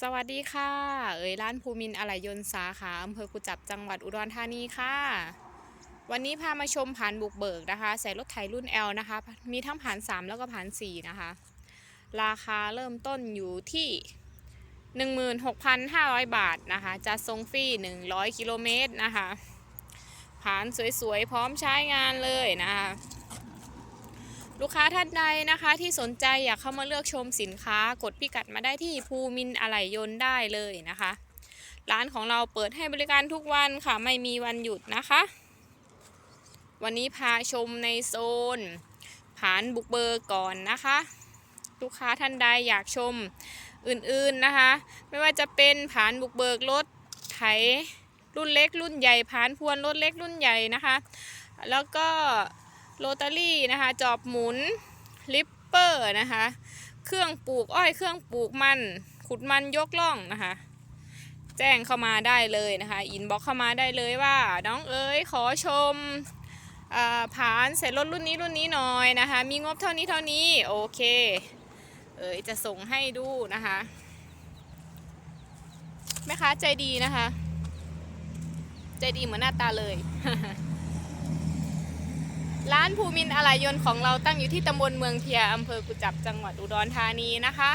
สวัสดีค่ะ เอ๋ยร้านภูมินทร์อะไหล่ยนต์สาขาอำเภอกุจับจังหวัดอุดรธานีค่ะ วันนี้พามาชมผ่านบุกเบิกนะคะใส่รถไถรุ่น L นะคะ มีทั้งผ่าน 3 แล้วก็ผ่าน 4 นะคะ ราคาเริ่มต้นอยู่ที่ 16,500 บาทนะคะจะทรงฟรี 100 กิโลเมตรนะคะผ่านสวยๆ พร้อมใช้งานเลยนะคะ ลูกค้าท่านใดนะคะที่สนใจอยากเข้ามาเลือกชมสินค้ากดพิกัดมาได้ที่ภูมินทร์อะไหล่ยนต์ได้เลยนะคะ ร้านของเราเปิดให้บริการทุกวันค่ะไม่มีวันหยุดนะคะ วันนี้พาชมในโซน ผานบุกเบอร์ก่อนนะคะ ลูกค้าท่านใดอยากชมอื่นๆนะคะ ไม่ว่าจะเป็นผานบุกเบิกรถไถรุ่นเล็กรุ่นใหญ่ผานพวนรถเล็กรุ่นใหญ่นะคะ แล้วก็ โรตารี่นะคะ จอบหมุน ลิปเปอร์นะคะ เครื่องปลูกอ้อย เครื่องปลูกมัน ขุดมันยกล่องนะคะ แจ้งเข้ามาได้เลยนะคะ อินบ็อกเข้ามาได้เลยว่า น้องเอ๋ยขอชมอผ่านเสร็จรถรุ่นนี้รุ่นนี้หน่อยนะคะ มีงบเท่านี้เท่านี้ โอเค เอ๋ยจะส่งให้ดูนะคะ แม่ค้าใจดีนะคะ ใจดีเหมือนหน้าตาเลย ร้านภูมินทร์อะไหล่ยนต์ของเราตั้งอยู่ที่ตำบลเมืองเพียอำเภอกุจับจังหวัดอุดรธานีนะคะ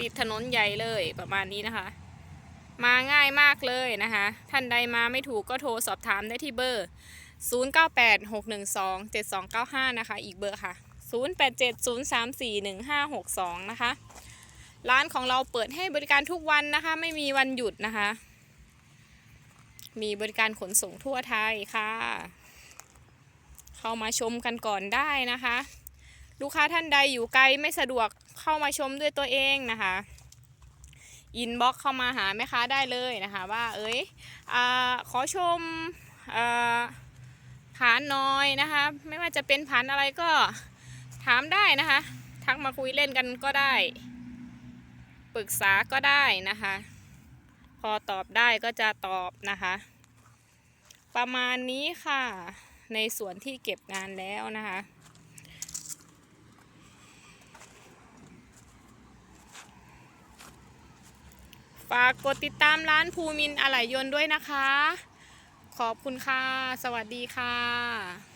ติดถนนใหญ่เลยประมาณนี้นะคะ มาง่ายมากเลยนะคะ ท่านใดมาไม่ถูกก็โทรสอบถามได้ที่เบอร์ 0986127295 นะคะ อีกเบอร์ค่ะ 0870341562 นะคะ ร้านของเราเปิดให้บริการทุกวันนะคะ ไม่มีวันหยุดนะคะ มีบริการขนส่งทั่วไทยค่ะ เข้ามาชมกันก่อนได้นะคะ ลูกค้าท่านใดอยู่ไกลไม่สะดวกเข้ามาชมด้วยตัวเองนะคะอินบ็อกเข้ามาหาแม่ค้าได้เลยนะคะว่าเอ้ยอขอชมอ่าผานน้อยนะคะ ไม่ว่าจะเป็นผานอะไรก็ถามได้นะคะ ทักมาคุยเล่นกันก็ได้ ปรึกษาก็ได้นะคะ พอตอบได้ก็จะตอบนะคะ ประมาณนี้ค่ะ ในส่วนที่เก็บงานแล้วนะคะฝากกดติดตามร้านภูมินอะไหล่ยนต์ด้วยนะคะ ขอบคุณค่ะ สวัสดีค่ะ